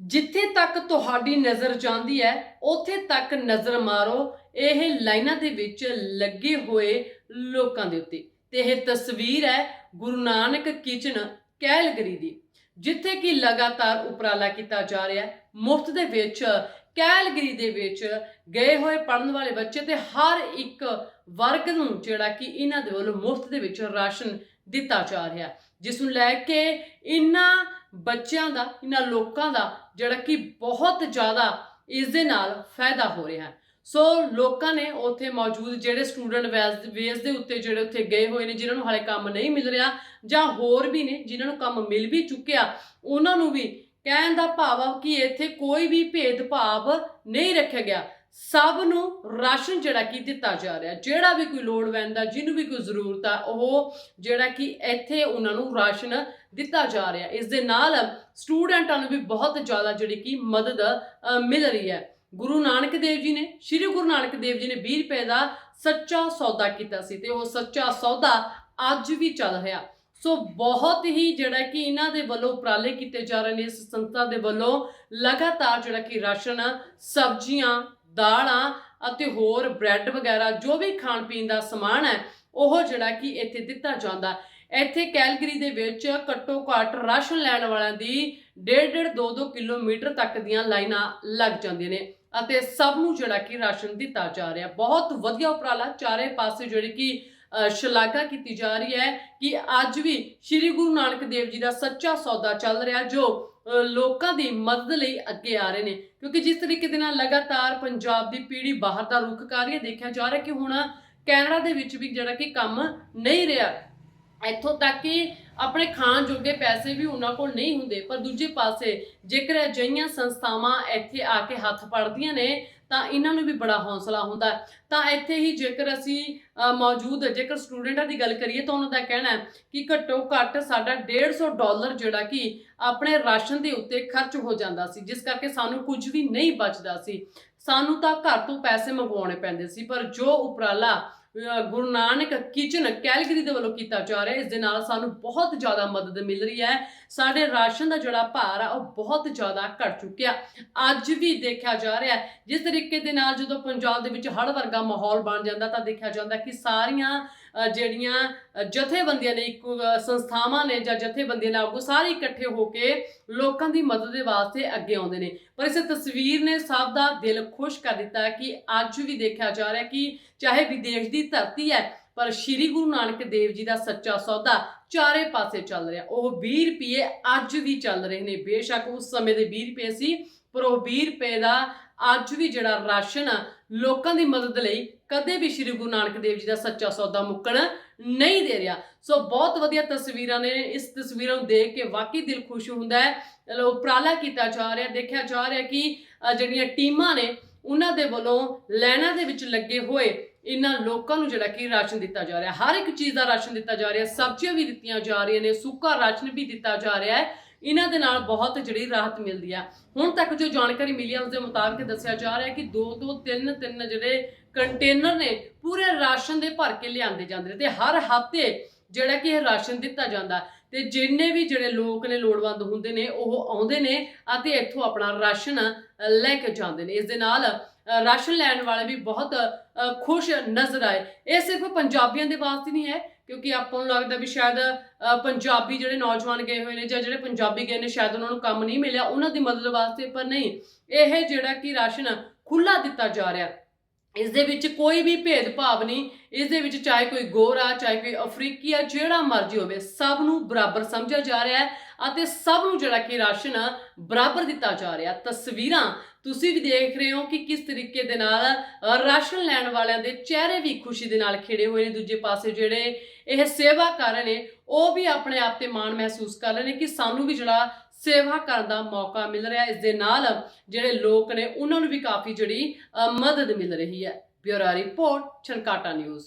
ਜਿੱਥੇ ਤੱਕ ਤੁਹਾਡੀ ਨਜ਼ਰ ਜਾਂਦੀ ਹੈ, ਉੱਥੇ ਤੱਕ ਨਜ਼ਰ ਮਾਰੋ। ਇਹ ਲਾਈਨਾਂ ਦੇ ਵਿੱਚ ਲੱਗੇ ਹੋਏ ਲੋਕਾਂ ਦੇ ਉੱਤੇ। ਤੇ ਇਹ ਤਸਵੀਰ ਹੈ ਗੁਰੂ ਨਾਨਕ ਕਿਚਨ ਕੈਲਗਰੀ ਦੀ, ਜਿੱਥੇ ਕਿ ਲਗਾਤਾਰ ਉਪਰਾਲਾ ਕੀਤਾ ਜਾ ਰਿਹਾ ਹੈ। ਮੁਫਤ ਦੇ ਵਿੱਚ, ਕੈਲਗਰੀ ਦੇ ਵਿੱਚ ਗਏ ਹੋਏ ਪੜਨ ਵਾਲੇ ਬੱਚੇ ਤੇ ਹਰ ਇੱਕ ਵਰਗ ਨੂੰ ਜਿਹੜਾ ਕਿ ਇਹਨਾਂ ਦੇ ਵੱਲੋਂ ਮੁਫਤ ਦੇ ਵਿੱਚ ਰਾਸ਼ਨ ਦਿੱਤਾ ਜਾ ਰਿਹਾ ਜਿਸ ਨੂੰ ਲੈ ਕੇ ਇਹਨਾਂ ਬੱਚਿਆਂ ਦਾ, ਇਹਨਾਂ ਲੋਕਾਂ ਦਾ, ਜਿਹੜਾ ਕਿ ਬਹੁਤ ਜ਼ਿਆਦਾ ਇਸ ਦੇ ਨਾਲ ਫਾਇਦਾ ਹੋ ਰਿਹਾ ਹੈ। ਸੋ ਲੋਕਾਂ ਨੇ ਉੱਥੇ ਮੌਜੂਦ ਜਿਹੜੇ ਸਟੂਡੈਂਟ ਵੇਸ ਦੇ ਉੱਤੇ ਜਿਹੜੇ ਉੱਥੇ ਗਏ ਹੋਏ ਨੇ, ਜਿਨ੍ਹਾਂ ਨੂੰ ਹਾਲੇ ਕੰਮ ਨਹੀਂ ਮਿਲ ਰਿਹਾ, ਜਾਂ ਹੋਰ ਵੀ ਨੇ, ਜਿਨ੍ਹਾਂ ਨੂੰ ਕੰਮ ਮਿਲ ਵੀ ਚੁੱਕਿਆ, ਉਹਨਾਂ ਨੂੰ ਵੀ ਕਹਿਣ ਦਾ ਭਾਵ ਆ ਕਿ ਇੱਥੇ ਕੋਈ ਵੀ ਭੇਦਭਾਵ ਨਹੀਂ ਰੱਖਿਆ ਗਿਆ। ਸਭ ਨੂੰ ਰਾਸ਼ਨ ਜਿਹੜਾ ਕੀ ਦਿੱਤਾ ਜਾ ਰਿਹਾ, ਜਿਹੜਾ ਵੀ ਕੋਈ ਲੋੜਵੰਦ ਆ, ਜਿਹਨੂੰ ਵੀ ਕੋਈ ਜ਼ਰੂਰਤ ਆ, ਉਹ ਜਿਹੜਾ ਕਿ ਇੱਥੇ ਉਹਨਾਂ ਨੂੰ ਰਾਸ਼ਨ ਦਿੱਤਾ ਜਾ ਰਿਹਾ। ਇਸ ਦੇ ਨਾਲ ਸਟੂਡੈਂਟਾਂ ਨੂੰ ਵੀ ਬਹੁਤ ਜ਼ਿਆਦਾ ਜਿਹੜੀ ਕਿ ਮਦਦ ਮਿਲ ਰਹੀ ਹੈ। ਗੁਰੂ ਨਾਨਕ ਦੇਵ ਜੀ ਨੇ, ਸ੍ਰੀ ਗੁਰੂ ਨਾਨਕ ਦੇਵ ਜੀ ਨੇ 20 ਰੁਪਏ ਦਾ ਸੱਚਾ ਸੌਦਾ ਕੀਤਾ ਸੀ ਤੇ ਉਹ ਸੱਚਾ ਸੌਦਾ ਅੱਜ ਵੀ ਚੱਲ ਰਿਹਾ। ਸੋ ਬਹੁਤ ਹੀ ਜਿਹੜਾ ਕਿ ਇਹਨਾਂ ਦੇ ਵੱਲੋਂ ਉਪਰਾਲੇ ਕੀਤੇ ਜਾ ਰਹੇ ਨੇ, ਇਸ ਸੰਸਥਾ ਦੇ ਵੱਲੋਂ ਲਗਾਤਾਰ ਜਿਹੜਾ ਕਿ ਰਾਸ਼ਨ, ਸਬਜ਼ੀਆਂ ਦਾਲਾਂ ਅਤੇ ਹੋਰ ਬ੍ਰੈਡ ਵਗੈਰਾ ਜੋ ਵੀ ਖਾਣ ਪੀਣ ਦਾ ਸਮਾਨ ਹੈ, ਉਹ ਜਿਹੜਾ ਕਿ ਇੱਥੇ ਦਿੱਤਾ ਜਾਂਦਾ। ਇੱਥੇ ਕੈਲਗਰੀ ਦੇ ਵਿੱਚ ਘੱਟੋ ਘੱਟ ਰਾਸ਼ਨ ਲੈਣ ਵਾਲਿਆਂ ਦੀ 1.5 2-2 ਕਿਲੋਮੀਟਰ ਤੱਕ ਦੀਆਂ ਲਾਈਨਾਂ ਲੱਗ ਜਾਂਦੀਆਂ ਨੇ ਅਤੇ ਸਭ ਨੂੰ ਜਿਹੜਾ ਕਿ ਰਾਸ਼ਨ ਦਿੱਤਾ ਜਾ ਰਿਹਾ। ਬਹੁਤ ਵਧੀਆ ਉਪਰਾਲਾ ਚਾਰੇ ਪਾਸੇ ਜਿਹੜੀ ਕਿ ਸ਼ਲਾਘਾ ਕੀਤੀ ਜਾ ਰਹੀ ਹੈ ਕਿ ਅੱਜ ਵੀ ਸ੍ਰੀ ਗੁਰੂ ਨਾਨਕ ਦੇਵ ਜੀ ਦਾ ਸੱਚਾ ਸੌਦਾ ਚੱਲ ਰਿਹਾ ਜੋ ਲੋਕਾਂ ਦੀ ਮਦਦ ਲਈ ਅੱਗੇ ਆ ਰਹੇ ਨੇ। ਕਿਉਂਕਿ ਜਿਸ ਤਰੀਕੇ ਦੇ ਨਾਲ ਲਗਾਤਾਰ ਪੰਜਾਬ ਦੀ ਪੀੜ੍ਹੀ ਬਾਹਰ ਦਾ ਰੁਖ ਕਰ ਰਹੀ ਹੈ, ਦੇਖਿਆ ਜਾ ਰਿਹਾ ਕਿ ਹੁਣ ਕੈਨੇਡਾ ਦੇ ਵਿੱਚ ਵੀ ਜਿਹੜਾ ਕਿ ਕੰਮ ਨਹੀਂ ਰਿਹਾ। ਇੱਥੋਂ ਤੱਕ ਕਿ ਆਪਣੇ ਖਾਣ ਜੋਗੇ ਪੈਸੇ ਵੀ ਉਹਨਾਂ ਕੋਲ ਨਹੀਂ ਹੁੰਦੇ, ਪਰ ਦੂਜੇ ਪਾਸੇ ਜੇਕਰ ਅਜਿਹੀਆਂ ਸੰਸਥਾਵਾਂ ਇੱਥੇ ਆ ਕੇ ਹੱਥ ਪੜਦੀਆਂ ਨੇ ਤਾਂ ਇਹਨਾਂ ਨੂੰ ਵੀ ਬੜਾ ਹੌਸਲਾ ਹੁੰਦਾ ਤਾਂ ਇੱਥੇ ਹੀ ਜੇਕਰ ਅਸੀਂ ਮੌਜੂਦ ਜੇਕਰ ਸਟੂਡੈਂਟਾਂ ਦੀ ਗੱਲ ਕਰੀਏ ਤਾਂ ਉਹਨਾਂ ਦਾ ਕਹਿਣਾ ਹੈ ਕਿ ਘੱਟੋ ਘੱਟ ਸਾਡਾ 150 ਡਾਲਰ ਜਿਹੜਾ ਕਿ ਆਪਣੇ ਰਾਸ਼ਨ ਦੇ ਉੱਤੇ ਖਰਚ ਹੋ ਜਾਂਦਾ ਸੀ, ਜਿਸ ਕਰਕੇ ਸਾਨੂੰ ਕੁਝ ਵੀ ਨਹੀਂ ਬਚਦਾ ਸੀ। ਸਾਨੂੰ ਤਾਂ ਘਰ ਤੋਂ ਪੈਸੇ ਮੰਗਵਾਉਣੇ ਪੈਂਦੇ ਸੀ, ਪਰ ਜੋ ਉਪਰਾਲਾ ਗੁਰੂ ਨਾਨਕ ਕਿਚਨ ਕੈਲਗਰੀ ਦੇ ਵੱਲੋਂ ਕੀਤਾ ਜਾ ਰਿਹਾ ਹੈ, ਇਸ ਦੇ ਨਾਲ ਸਾਨੂੰ ਬਹੁਤ ਜ਼ਿਆਦਾ ਮਦਦ ਮਿਲ ਰਹੀ ਹੈ। ਸਾਡੇ ਰਾਸ਼ਨ ਦਾ ਜਿਹੜਾ ਭਾਰ ਆ ਉਹ ਬਹੁਤ ਜ਼ਿਆਦਾ ਘਟ ਚੁੱਕਿਆ। ਅੱਜ ਵੀ ਦੇਖਿਆ ਜਾ ਰਿਹਾ ਹੈ। ਜਿਸ ਤਰੀਕੇ ਦੇ ਨਾਲ ਜਦੋਂ ਪੰਜਾਬ ਦੇ ਵਿੱਚ ਹੜ੍ਹ ਵਰਗਾ ਮਾਹੌਲ ਬਣ ਜਾਂਦਾ ਤਾਂ ਦੇਖਿਆ ਜਾਂਦਾ ਕਿ ਸਾਰੀਆਂ ਜਿਹੜੀਆਂ ਜਥੇਬੰਦੀਆਂ ਨੇ ਇੱਕ ਸੰਸਥਾਵਾਂ ਨੇ ਜਾਂ ਜਥੇਬੰਦੀਆਂ ਨੇ ਆਗੂ ਸਾਰੇ ਇਕੱਠੇ ਹੋ ਕੇ ਲੋਕਾਂ ਦੀ ਮਦਦ ਦੇ ਵਾਸਤੇ ਅੱਗੇ ਆਉਂਦੇ ਨੇ। ਪਰ ਇਸ ਤਸਵੀਰ ਨੇ ਸਭ ਦਾ ਦਿਲ ਖੁਸ਼ ਕਰ ਦਿੱਤਾ ਕਿ ਅੱਜ ਵੀ ਦੇਖਿਆ ਜਾ ਰਿਹਾ ਕਿ ਚਾਹੇ ਵਿਦੇਸ਼ ਦੀ ਧਰਤੀ ਹੈ, ਪਰ ਸ਼੍ਰੀ ਗੁਰੂ ਨਾਨਕ ਦੇਵ ਜੀ ਦਾ ਸੱਚਾ ਸੌਦਾ ਚਾਰੇ ਪਾਸੇ ਚੱਲ ਰਿਹਾ। ਉਹ 20 ਰੁਪਏ ਅੱਜ ਵੀ ਚੱਲ ਰਹੇ ਨੇ। ਬੇਸ਼ੱਕ ਉਸ ਸਮੇਂ ਦੇ 20 ਰੁਪਏ ਸੀ, ਪਰ ਉਹ 20 ਰੁਪਏ ਦਾ ਅੱਜ ਵੀ ਜਿਹੜਾ ਰਾਸ਼ਨ ਲੋਕਾਂ ਦੀ ਮਦਦ ਲਈ ਕਦੇ ਵੀ ਸ਼੍ਰੀ ਗੁਰੂ ਨਾਨਕ ਦੇਵ ਜੀ ਦਾ ਸੱਚਾ ਸੌਦਾ ਮੁੱਕਣ ਨਹੀਂ ਦੇ ਰਿਹਾ। ਸੋ ਬਹੁਤ ਵਧੀਆ ਤਸਵੀਰਾਂ ਨੇ, ਇਸ ਤਸਵੀਰਾਂ ਨੂੰ ਦੇਖ ਕੇ ਵਾਕਈ ਦਿਲ ਖੁਸ਼ ਹੁੰਦਾ ਹੈ। ਉਪਰਾਲਾ ਕੀਤਾ ਜਾ ਰਿਹਾ, ਦੇਖਿਆ ਜਾ ਰਿਹਾ ਕਿ ਜਿਹੜੀਆਂ ਟੀਮਾਂ ਨੇ, ਉਹਨਾਂ ਦੇ ਵੱਲੋਂ ਲਾਈਨਾਂ ਦੇ ਵਿੱਚ ਲੱਗੇ ਹੋਏ ਇਹਨਾਂ ਲੋਕਾਂ ਨੂੰ ਜਿਹੜਾ ਕਿ ਰਾਸ਼ਨ ਦਿੱਤਾ ਜਾ ਰਿਹਾ। ਹਰ ਇੱਕ ਚੀਜ਼ ਦਾ ਰਾਸ਼ਨ ਦਿੱਤਾ ਜਾ ਰਿਹਾ, ਸਬਜ਼ੀਆਂ ਵੀ ਦਿੱਤੀਆਂ ਜਾ ਰਹੀਆਂ ਨੇ, ਸੁੱਕਾ ਰਾਸ਼ਨ ਵੀ ਦਿੱਤਾ ਜਾ ਰਿਹਾ ਹੈ। ਇਹਨਾਂ ਦੇ ਨਾਲ ਬਹੁਤ ਜਿਹੜੀ ਰਾਹਤ ਮਿਲਦੀ ਆ। ਹੁਣ ਤੱਕ ਜੋ ਜਾਣਕਾਰੀ ਮਿਲੀ ਹੈ ਉਸ ਦੇ ਮੁਤਾਬਕ ਦੱਸਿਆ ਜਾ ਰਿਹਾ ਕਿ ਦੋ ਦੋ ਤਿੰਨ ਤਿੰਨ ਜਿਹੜੇ ਕੰਟੇਨਰ ਨੇ, ਪੂਰੇ ਰਾਸ਼ਨ ਦੇ ਭਰ ਕੇ ਲਿਆਂਦੇ ਜਾਂਦੇ ਨੇ ਤੇ ਹਰ ਹਫ਼ਤੇ ਜਿਹੜਾ ਕਿ ਇਹ ਰਾਸ਼ਨ ਦਿੱਤਾ ਜਾਂਦਾ। ਤੇ ਜਿੰਨੇ ਵੀ ਜਿਹੜੇ ਲੋਕ ਨੇ, ਲੋੜਵੰਦ ਹੁੰਦੇ ਨੇ, ਉਹ ਆਉਂਦੇ ਨੇ ਅਤੇ ਇੱਥੋਂ ਆਪਣਾ ਰਾਸ਼ਨ ਲੈ ਕੇ ਜਾਂਦੇ ਨੇ। ਇਸ ਦੇ ਨਾਲ ਰਾਸ਼ਨ ਲੈਣ ਵਾਲੇ ਵੀ ਬਹੁਤ ਖੁਸ਼ ਨਜ਼ਰ ਆਏ। ਇਹ ਸਿਰਫ ਪੰਜਾਬੀਆਂ ਦੇ ਵਾਸਤੇ ਨਹੀਂ ਹੈ ਕਿਉਂਕਿ ਆਪਾਂ ਨੂੰ ਲੱਗਦਾ ਵੀ ਸ਼ਾਇਦ ਅ, ਪੰਜਾਬੀ ਜਿਹੜੇ ਨੌਜਵਾਨ ਗਏ ਹੋਏ ਨੇ ਜਾਂ ਜਿਹੜੇ ਪੰਜਾਬੀ ਗਏ ਨੇ ਸ਼ਾਇਦ ਉਹਨਾਂ ਨੂੰ ਕੰਮ ਨਹੀਂ ਮਿਲਿਆ ਉਹਨਾਂ ਦੀ ਮਦਦ ਵਾਸਤੇ ਪਰ ਨਹੀਂ ਇਹ ਜਿਹੜਾ ਕਿ ਰਾਸ਼ਨ ਖੁੱਲਾ ਦਿੱਤਾ ਜਾ ਰਿਹਾ। ਇਸ ਦੇ ਵਿੱਚ ਕੋਈ ਵੀ ਭੇਦਭਾਵ ਨਹੀਂ ਇਸ ਦੇ ਵਿੱਚ ਚਾਹੇ ਕੋਈ ਗੋਰਾ ਚਾਹੇ ਕੋਈ ਅਫਰੀਕੀ ਆ, ਜਿਹੜਾ ਮਰਜ਼ੀ ਹੋਵੇ, ਸਭ ਨੂੰ ਬਰਾਬਰ ਸਮਝਿਆ ਜਾ ਰਿਹਾ ਹੈ ਅਤੇ ਸਭ ਨੂੰ ਜਿਹੜਾ ਕਿ ਰਾਸ਼ਨ ਬਰਾਬਰ ਦਿੱਤਾ ਜਾ ਰਿਹਾ। ਤਸਵੀਰਾਂ ਤੁਸੀਂ ਵੀ ਦੇਖ ਰਹੇ ਹੋ ਕਿ ਕਿਸ ਤਰੀਕੇ ਦੇ ਨਾਲ ਰਾਸ਼ਨ ਲੈਣ ਵਾਲਿਆਂ ਦੇ ਚਿਹਰੇ ਵੀ ਖੁਸ਼ੀ ਦੇ ਨਾਲ ਖਿੜੇ ਹੋਏ ਨੇ। ਦੂਜੇ ਪਾਸੇ ਜਿਹੜੇ ਇਹ ਸੇਵਾ ਕਰ ਰਹੇ ਨੇ, ਉਹ ਵੀ ਆਪਣੇ ਆਪ ਤੇ ਮਾਣ ਮਹਿਸੂਸ ਕਰ ਰਹੇ ਨੇ ਕਿ ਸਾਨੂੰ ਵੀ ਜਿਹੜਾ ਸੇਵਾ ਕਰਨ ਦਾ ਮੌਕਾ ਮਿਲ ਰਿਹਾ ਇਸ ਦੇ ਨਾਲ ਜਿਹੜੇ ਲੋਕ ਨੇ, ਉਹਨਾਂ ਨੂੰ ਵੀ ਕਾਫੀ ਜਿਹੜੀ ਮਦਦ ਮਿਲ ਰਹੀ ਹੈ। Bureau report Chhankata news.